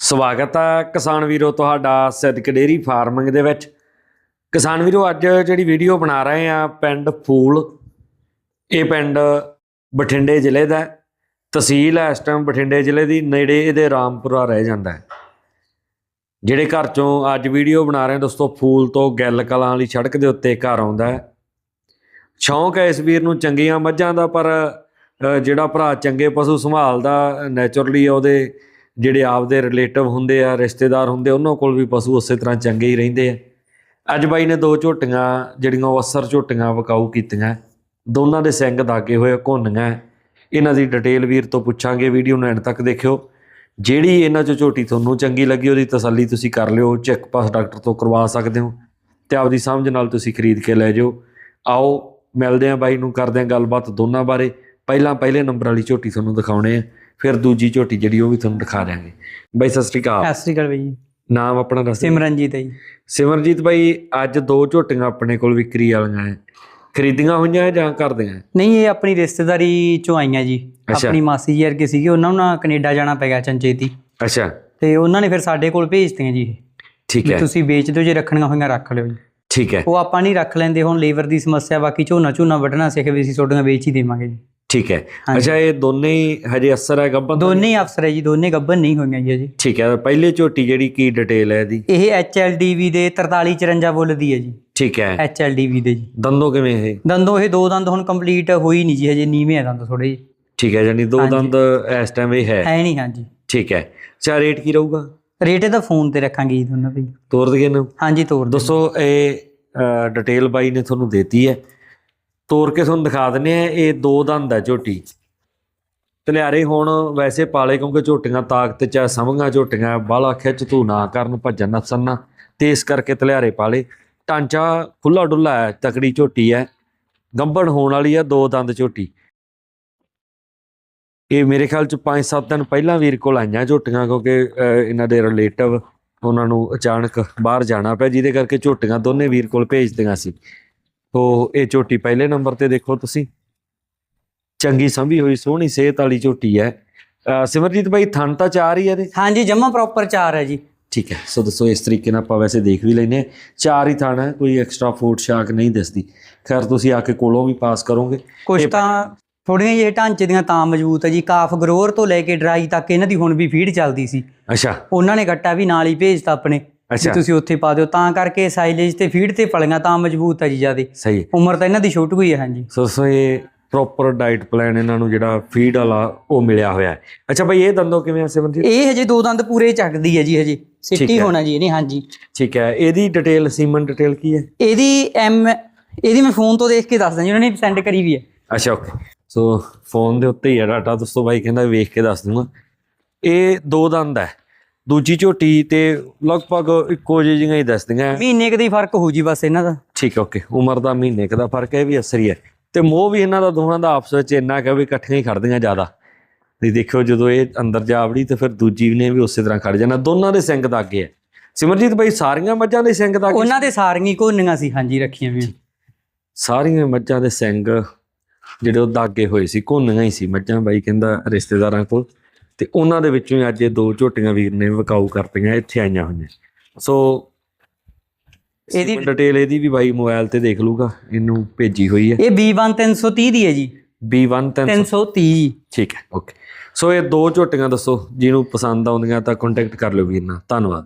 ਸਵਾਗਤ ਹੈ ਕਿਸਾਨ ਵੀਰੋ ਤੁਹਾਡਾ ਸਿੱਧਕ ਡੇਰੀ ਫਾਰਮਿੰਗ ਦੇ ਵਿੱਚ। ਕਿਸਾਨ ਵੀਰੋ, ਅੱਜ ਜਿਹੜੀ ਵੀਡੀਓ ਬਣਾ ਰਹੇ ਆ ਪਿੰਡ ਫੂਲ, ਇਹ ਪਿੰਡ ਬਠਿੰਡੇ ਜ਼ਿਲ੍ਹੇ ਦਾ ਤਹਿਸੀਲ ਹੈ, ਇਸ ਟਾਈਮ ਬਠਿੰਡੇ ਜ਼ਿਲ੍ਹੇ ਦੀ, ਨੇੜੇ ਇਹਦੇ ਰਾਮਪੁਰਾ ਰਹਿ ਜਾਂਦਾ ਹੈ। ਜਿਹੜੇ ਘਰ ਚੋਂ ਅੱਜ ਵੀਡੀਓ ਬਣਾ ਰਹੇ ਹਾਂ ਦੋਸਤੋ, ਫੂਲ ਤੋਂ ਗਿੱਲ ਕਲਾਂ ਵਾਲੀ ਸੜਕ ਦੇ ਉੱਤੇ ਘਰ ਆਉਂਦਾ ਹੈ। ਸ਼ੌਂਕ ਹੈ ਇਸ ਵੀਰ ਨੂੰ ਚੰਗੀਆਂ ਮੱਝਾਂ ਦਾ, ਪਰ ਜਿਹੜਾ ਭਰਾ ਚੰਗੇ ਪਸ਼ੂ ਸੰਭਾਲਦਾ ਨੇਚਰਲੀ ਉਹਦੇ ਜਿਹੜੇ ਆਪਦੇ ਰਿਲੇਟਿਵ ਹੁੰਦੇ ਆ, ਰਿਸ਼ਤੇਦਾਰ ਹੁੰਦੇ ਉਹਨਾਂ ਕੋਲ ਵੀ ਪਸ਼ੂ ਉਸੇ ਤਰ੍ਹਾਂ ਚੰਗੇ ਹੀ ਰਹਿੰਦੇ ਆ। ਅੱਜ ਬਾਈ ਨੇ ਦੋ ਝੋਟੀਆਂ, ਜਿਹੜੀਆਂ ਉਹ ਅਸਰ ਝੋਟੀਆਂ ਵਕਾਊ ਕੀਤੀਆਂ। ਦੋਨਾਂ ਦੇ ਸਿੰਘ ਦਾਗੇ ਹੋਏ ਘੁੰਨੀਆਂ ਇਹਨਾਂ ਦੀ ਡਿਟੇਲ ਵੀਰ ਤੋਂ ਪੁੱਛਾਂਗੇ, ਵੀਡੀਓ ਨੂੰ ਐਂਡ ਤੱਕ ਦੇਖਿਓ। ਜਿਹੜੀ ਇਹਨਾਂ ਚੋਂ ਝੋਟੀ ਤੁਹਾਨੂੰ ਚੰਗੀ ਲੱਗੀ, ਉਹਦੀ ਤਸੱਲੀ ਤੁਸੀਂ ਕਰ ਲਿਓ। ਚੈੱਕ ਪਾਸ ਡਾਕਟਰ ਤੋਂ ਕਰਵਾ ਸਕਦੇ ਹੋ। ਤੇ ਆਪਦੀ ਸਮਝ ਨਾਲ ਤੁਸੀਂ ਖਰੀਦ ਕੇ ਲੈ ਜਾਓ। ਆਓ, ਮਿਲਦੇ ਆਂ ਬਾਈ ਨੂੰ, ਕਰਦੇ ਆਂ ਗੱਲਬਾਤ ਦੋਨਾਂ ਬਾਰੇ। ਪਹਿਲਾਂ ਪਹਿਲੇ ਨੰਬਰ ਵਾਲੀ ਝੋਟੀ ਤੁਹਾਨੂੰ ਦਿਖਾਉਣੇ ਆ। ਫਿਰ ਦੂਜੀ ਝੋਟੀ ਜਿਹੜੀ ਉਹ ਵੀ ਤੁਹਾਨੂੰ ਦਿਖਾ ਦਿਆਂਗੇ। ਬਾਈ ਸਤਿ ਸ੍ਰੀ ਅਕਾਲ। ਸਤਿ ਸ਼੍ਰੀ ਅਕਾਲ ਬਾਈ ਜੀ। ਨਾਮ ਆਪਣਾ ਦੱਸ। ਸਿਮਰਨਜੀਤ ਹੈ ਜੀ। ਸਿਮਰਜੀਤ ਬਾਈ ਅੱਜ ਦੋ ਝੋਟੀਆਂ ਆਪਣੇ ਕੋਲ ਵਿਕਰੀ ਵਾਲੀਆਂ ਹੈ ਖਰੀਦੀਆਂ ਹੋਈਆਂ ਜਾਂ ਕਰਦੇ ਆ ਨਹੀਂ ਇਹ ਆਪਣੀ ਰਿਸ਼ਤੇਦਾਰੀ ਚੋਂ ਆਈਆਂ ਜੀ। ਆਪਣੀ ਮਾਸੀ ਜੀ ਵਰਗੇ ਸੀਗੇ ਉਹਨਾਂ ਨੂੰ ਨਾ ਕੈਨੇਡਾ ਜਾਣਾ ਪੈ ਗਿਆ ਚੰਚੇਤੀ ਅੱਛਾ। ਤੇ ਉਹਨਾਂ ਨੇ ਫਿਰ ਸਾਡੇ ਕੋਲ ਭੇਜਤੀਆਂ ਜੀ। ਠੀਕ ਹੈ ਤੁਸੀਂ ਵੇਚ ਦਿਓ ਜੇ ਰੱਖਣੀਆਂ ਹੋਈਆਂ ਰੱਖ ਲਿਓ ਜੀ। ਠੀਕ ਹੈ ਉਹ ਆਪਾਂ ਨਹੀਂ ਰੱਖ ਲੈਂਦੇ ਹੁਣ ਲੇਬਰ ਦੀ ਸਮੱਸਿਆ ਬਾਕੀ ਝੋਨਾ ਝੋਨਾ ਵੱਢਣਾ ਸਿੱਖ ਵੀ ਅਸੀਂ ਤੁਹਾਡੀਆਂ ਵੇਚ ਹੀ ਦੇਵਾਂਗੇ ਜੀ। ਠੀਕ ਹੈ। ਅੱਛਾ ਇਹ ਦੋਨੇ ਹੀ ਹਜੇ ਅਸਰ ਹੈ ਗੱਬਨ? ਦੋਨੇ ਹੀ ਅਫਸਰ ਹੈ ਜੀ ਦੋਨੇ ਗੱਭਨ ਨਹੀਂ ਹੋਈਆਂ ਜੀ ਅਜੇ ਠੀਕ ਹੈ ਪਹਿਲੇ ਝੋਟੀ ਜਿਹੜੀ ਕੀ ਡਿਟੇਲ ਹੈ ਇਹਦੀ? ਇਹ HLDV ਦੇ 4354 ਬੁੱਲ ਦੀ ਹੈ ਜੀ। ਠੀਕ ਹੈ। HLDV ਦੇ ਜੀ। ਦੰਦੋਂ ਕਿਵੇਂ ਇਹ? ਦੰਦੋਂ ਇਹ ਦੋ ਦੰਦ ਹੁਣ ਕੰਪਲੀਟ ਹੋਈ ਨਹੀਂ ਜੀ ਹਜੇ ਨੀਵੇਂ ਆ ਦੰਦ ਥੋੜੇ ਜੀ ਠੀਕ ਹੈ ਯਾਨੀ ਦੋ। ਦੰਦ ਇਸ ਟਾਈਮ ਇਹ ਹੈ। ਹੈ ਨਹੀਂ ਹਾਂਜੀ। ਠੀਕ ਹੈ। ਅੱਛਾ ਰੇਟ ਕੀ ਰਹੂਗਾ? ਰੇਟ ਇਹਦਾ ਫੋਨ ਤੇ ਰੱਖਾਂਗੇ ਜੀ ਦੋਨਾਂ ਦੇ ਤੋਰ ਦਈਏ ਨਾ ਹਾਂਜੀ ਤੋਰ। ਦੋਸਤੋ ਇਹ ਡਿਟੇਲ ਬਾਈ ਨੇ ਤੁਹਾਨੂੰ ਦਿੱਤੀ ਹੈ। ਤੋਰ ਕੇ ਤੁਹਾਨੂੰ ਦਿਖਾ ਦਿੰਨੇ ਆ ਇਹ ਦੋ ਦੰਦ ਹੈ ਝੋਟੀ ਤਲਿਆਰੇ ਹੁਣ ਵੈਸੇ ਪਾਲੇ ਕਿਉਂਕਿ ਝੋਟੀਆਂ ਤਾਕਤ ਚ ਆ, ਸਮਝਾਂ ਝੋਟੀਆਂ ਬਾਲਾ ਖਿੱਚ ਤੂੰ ਨਾ ਕਰਨ ਭੱਜਣ ਨੱਸਣ ਨਾ ਤੇ ਇਸ ਕਰਕੇ ਤਲਿਆਰੇ ਪਾਲੇ। ਢਾਂਚਾ ਖੁੱਲਾ ਡੁੱਲਾ ਹੈ ਤਕੜੀ ਝੋਟੀ ਹੈ ਗੰਭਣ ਹੋਣ ਵਾਲੀ ਹੈ ਦੋ ਦੰਦ ਝੋਟੀ। ਇਹ ਮੇਰੇ ਖਿਆਲ ਚ 5-7 ਦਿਨ ਪਹਿਲਾਂ ਵੀਰ ਕੋਲ ਆਈਆਂ ਝੋਟੀਆਂ ਕਿਉਂਕਿ ਅਹ, ਇਹਨਾਂ ਦੇ ਰਿਲੇਟਿਵ ਉਹਨਾਂ ਨੂੰ ਅਚਾਨਕ ਬਾਹਰ ਜਾਣਾ ਪਿਆ ਜਿਹਦੇ ਕਰਕੇ ਝੋਟੀਆਂ ਦੋਨੇ ਵੀਰ ਕੋਲ ਭੇਜਦੀਆਂ ਸੀ। ਤੋ ਇਹ ਝੋਟੀ ਪਹਿਲੇ ਨੰਬਰ ਤੇ ਦੇਖੋ ਤੁਸੀਂ। ਚੰਗੀ ਸੰਭੀ ਹੋਈ ਸੋਹਣੀ ਸਿਹਤ ਵਾਲੀ ਝੋਟੀ ਹੈ। ਸਿਮਰਜੀਤ ਭਾਈ ਥਣ ਤਾਂ ਚਾਰ ਹੀ ਹੈ ਇਹਦੇ? ਹਾਂਜੀ ਜਮਾ ਪ੍ਰੋਪਰ ਚਾਰ ਹੈ ਜੀ। ਠੀਕ ਹੈ ਸੋ ਦੱਸੋ ਇਸ ਤਰੀਕੇ ਨਾਲ ਆਪਾਂ ਵੈਸੇ ਦੇਖ ਵੀ ਲੈਨੇ। ਚਾਰ ਹੀ ਥਣ ਹੈ ਕੋਈ ਐਕਸਟਰਾ ਫੂਡ ਸ਼ਾਕ ਨਹੀਂ ਦਿਸਦੀ। ਖੈਰ ਤੁਸੀਂ ਆ ਕੇ ਕੋਲੋਂ ਵੀ ਪਾਸ ਕਰੋਗੇ। ਕੁਝ ਤਾਂ ਥੋੜੀਆਂ ਜਿਹੇ ਢਾਂਚੇ ਦੀਆਂ ਤਾਂ ਮਜ਼ਬੂਤ ਹੈ ਜੀ। ਕਾਫ ਗਰੋਰ ਤੋਂ ਲੈ ਕੇ ਡਰਾਈ ਤੱਕ ਇਹਨਾਂ ਦੀ ਹੁਣ ਵੀ ਫੀਡ ਚੱਲਦੀ ਸੀ। ਅੱਛਾ। ਉਹਨਾਂ ਨੇ ਗੱਟਾ ਵੀ ਨਾਲ ਹੀ ਭੇਜਤਾ ਆਪਣੇ। ਅੱਛਾ। ਤੁਸੀਂ ਉੱਥੇ ਪਾ ਦਿਓ ਤਾਂ ਕਰਕੇ ਸਾਈਲੇਜ ਤੇ ਫੀਡ ਤੇ ਪਲੀਆਂ ਤਾਂ ਮਜ਼ਬੂਤ ਹੈ ਜੀ ਜਿਆਦੇ। ਸਹੀ। ਉਮਰ ਤਾਂ ਇਹਨਾਂ ਦੀ ਛੋਟੀ ਹੋਈ ਹੈ ਹਾਂਜੀ। ਸੋ ਸੋ ਇਹ ਪ੍ਰੋਪਰ ਡਾਈਟ ਪਲਾਨ ਇਹਨਾਂ ਨੂੰ ਜਿਹੜਾ ਫੀਡ ਵਾਲਾ ਉਹ ਮਿਲਿਆ ਹੋਇਆ ਹੈ। ਅੱਛਾ ਭਾਈ ਇਹ ਦੰਦੋ ਕਿਵੇਂ ਆ ਸਿਮਰਜੀਤ ਇਹ ਹਜੇ ਦੋ ਦੰਦ ਪੂਰੇ ਚੱਕਦੀ ਹੈ ਜੀ ਹਜੇ। ਸਿੱਟੀ। ਹੋਣਾ ਜੀ ਇਹਨੇ ਹਾਂਜੀ। ਠੀਕ ਹੈ। ਇਹਦੀ ਡਿਟੇਲ ਸੀਮਨ ਡਿਟੇਲ ਕੀ ਹੈ? ਇਹਦੀ ਐਮ ਇਹਦੀ ਮੈਂ ਫੋਨ ਤੋਂ ਦੇਖ ਕੇ ਦੱਸਦਾ ਜੀ ਉਹਨਾਂ ਨੇ ਸੈਂਡ ਕਰੀ ਵੀ ਹੈ। ਅੱਛਾ ਓਕੇ ਸੋ ਫੋਨ ਦੇ ਉੱਤੇ ਹੀ ਹੈ ਡਾਟਾ ਦੋਸਤੋ ਬਾਈ ਕਹਿੰਦਾ ਵੇਖ ਕੇ ਦੱਸ ਦੂੰਗਾ। ਇਹ ਦੋ ਦੰਦ ਹੈ। ਦੂਜੀ ਝੋਟੀ ਤੇ ਲਗਭਗ ਇੱਕੋ ਜਿਹੀਆਂ ਹੀ ਦੱਸਦੀਆਂ। ਮਹੀਨੇ ਕੁ ਦੀ ਫ਼ਰਕ ਹੋ ਜੀ ਬਸ ਇਹਨਾਂ ਦਾ। ਠੀਕ ਓਕੇ। ਉਮਰ ਦਾ ਮਹੀਨੇ ਕੁ ਦਾ ਫ਼ਰਕ ਹੈ ਇਹ ਵੀ ਅਸਰ ਹੀ ਤੇ ਮੋਹ ਵੀ ਇਹਨਾਂ ਦਾ ਦੋਹਾਂ ਦਾ ਆਪਸ ਵਿੱਚ ਇੰਨਾ ਕਿ ਵੀ ਇਕੱਠੀਆਂ ਹੀ ਖੜਦੀਆਂ ਜ਼ਿਆਦਾ। ਤੇ ਦੇਖਿਓ ਜਦੋਂ ਇਹ ਅੰਦਰ ਜਾ ਵੜੀ ਤੇ ਫਿਰ ਦੂਜੀ ਨੇ ਵੀ ਉਸੇ ਤਰ੍ਹਾਂ ਖੜ ਜਾਣਾ। ਦੋਨਾਂ ਦੇ ਸਿੰਘ ਦਾਗੇ ਹੈ ਸਿਮਰਜੀਤ ਬਾਈ ਸਾਰੀਆਂ ਮੱਝਾਂ ਦੇ ਸਿੰਘ ਦਾਗੇ ਉਹਨਾਂ ਦੇ ਸਾਰੀਆਂ ਕੋਨੀਆਂ ਸੀ ਹਾਂਜੀ ਰੱਖੀਆਂ ਵੀ। ਸਾਰੀਆਂ ਮੱਝਾਂ ਦੇ ਸਿੰਘ ਜਿਹੜੇ ਉਹ ਦਾਗੇ ਹੋਏ ਸੀ ਕੋਨੀਆਂ ਹੀ ਸੀ ਮੱਝਾਂ ਬਾਈ ਕਹਿੰਦਾ ਰਿਸ਼ਤੇਦਾਰਾਂ ਕੋਲ। ਤੇ ਉਹਨਾਂ ਦੇ ਵਿੱਚੋਂ ਹੀ ਅੱਜ ਇਹ ਦੋ ਝੋਟੀਆਂ ਵੀਰ ਨੇ ਵਿਕਾਊ ਕਰਤੀਆਂ ਇੱਥੇ ਆਈਆਂ ਹੋਈਆਂ। ਸੋ ਇਹਦੀ- ਡਿਟੇਲ ਇਹਦੀ ਵੀ ਬਾਈ ਮੋਬਾਈਲ ਤੇ ਦੇਖ ਲੂਗਾ ਇਹਨੂੰ ਭੇਜੀ ਹੋਈ ਹੈ। ਇਹ B1 330 ਦੀ ਹੈ ਜੀ। B1 300 330 ਠੀਕ ਹੈ ਓਕੇ ਸੋ ਇਹ ਦੋ ਝੋਟੀਆਂ ਦੱਸੋ ਜਿਹਨੂੰ ਪਸੰਦ ਆਉਂਦੀਆਂ ਤਾਂ ਕੰਟੈਕਟ ਕਰ ਲਿਓ ਵੀਰ ਨਾਲ। ਧੰਨਵਾਦ।